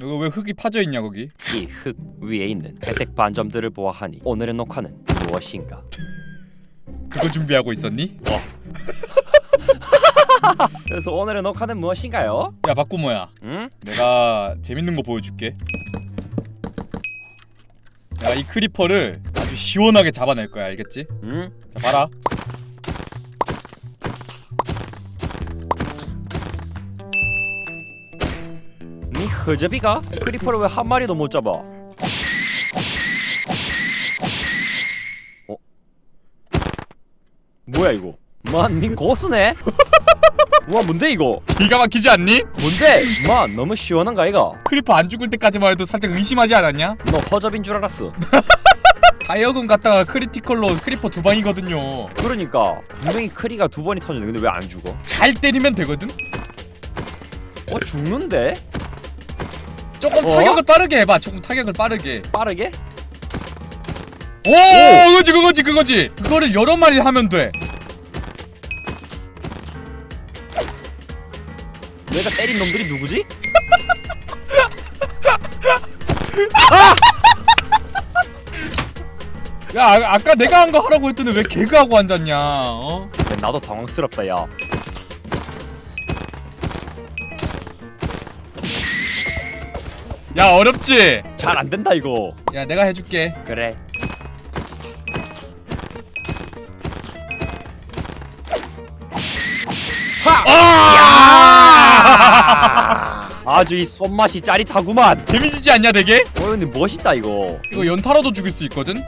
이거 왜 흙이 파져 있냐 거기? 이 흙 위에 있는 회색 반점들을 보아하니 오늘의 녹화는 무엇인가? 그거 준비하고 있었니? 그래서 오늘의 녹화는 무엇인가요? 야 박구모야 응? 내가 재밌는 거 보여줄게 내가 이 크리퍼를 아주 시원하게 잡아낼 거야 알겠지? 응? 자 봐라 허접이가 크리퍼를 왜 한 마리도 못 잡아? 어? 뭐야 이거? 만니 고수네? 와 뭔데 이거? 기가 막히지 않니? 뭔데? 만 너무 시원한가 이가? 크리퍼 안 죽을 때까지만 해도 살짝 의심하지 않았냐? 너 허접인 줄 알았어. 다이어건 갔다가 크리티컬로 크리퍼 두 방이거든요 그러니까 분명히 크리가 두 번이 터졌는데 왜 안 죽어? 잘 때리면 되거든? 어 죽는데? 조금 어? 타격을 빠르게 해봐 조금 타격을 빠르게 빠르게? 오, 그거지 그거지 그거지 그거를 여러 마리 하면 돼 내가 때린 놈들이 누구지? 야 아, 아까 내가 한 거 하라고 했더니 왜 개그 하고 앉았냐 어? 야, 나도 당황스럽다 야. 야 어렵지? 잘 안 된다 이거. 야 내가 해줄게 그래. 아! 아주 이 손맛이 짜릿하구만. 재미지지 않냐 되게? 어 근데 멋있다 이거. 이거 연타로도 죽일 수 있거든?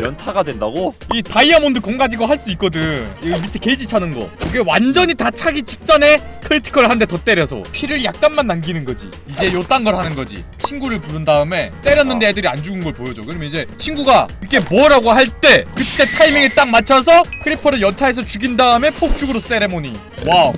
연타가 된다고? 이 다이아몬드 공 가지고 할 수 있거든. 여기 밑에 게이지 차는 거. 이게 완전히 다 차기 직전에 크리티컬 한 대 더 때려서 피를 약간만 남기는 거지. 이제 요딴 걸 하는 거지. 친구를 부른 다음에 때렸는데 애들이 안 죽은 걸 보여줘. 그러면 이제 친구가 이게 뭐라고 할 때 그때 타이밍에 딱 맞춰서 크리퍼를 연타해서 죽인 다음에 폭죽으로 세레모니. 와우.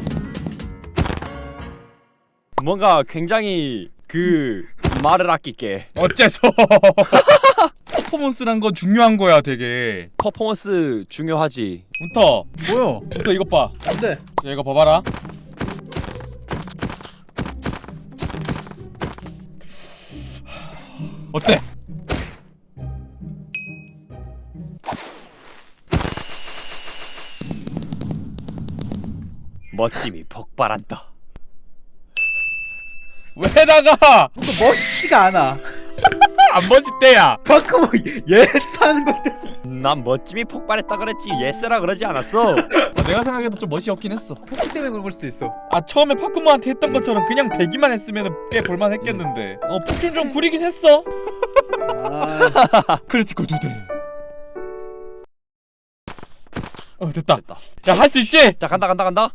뭔가 굉장히 그 말을 아낄게. 어째서 퍼포먼스란 건 중요한 거야 되게 퍼포먼스 중요하지. 문터 뭐야? 문터 이것 봐 안돼. 자, 이거 봐봐라. 어때? 멋짐이 폭발한다. 왜 나가? 뭔가 멋있지가 않아. 안 멋있대야. 방금 예스 하는 건데. 난 멋짐이 폭발했다 그랬지 예스라 그러지 않았어. 어, 내가 생각해도 좀 멋이 없긴 했어. 폭식 때문에 그런 걸 수도 있어. 아 처음에 파크모한테 했던 것처럼 그냥 배기만 했으면 꽤 볼만했겠는데. 어 폭준 좀 구리긴 했어. 아, 크리티컬 두 대. 어 됐다. 됐다. 야할 수 있지? 자 간다 간다 간다.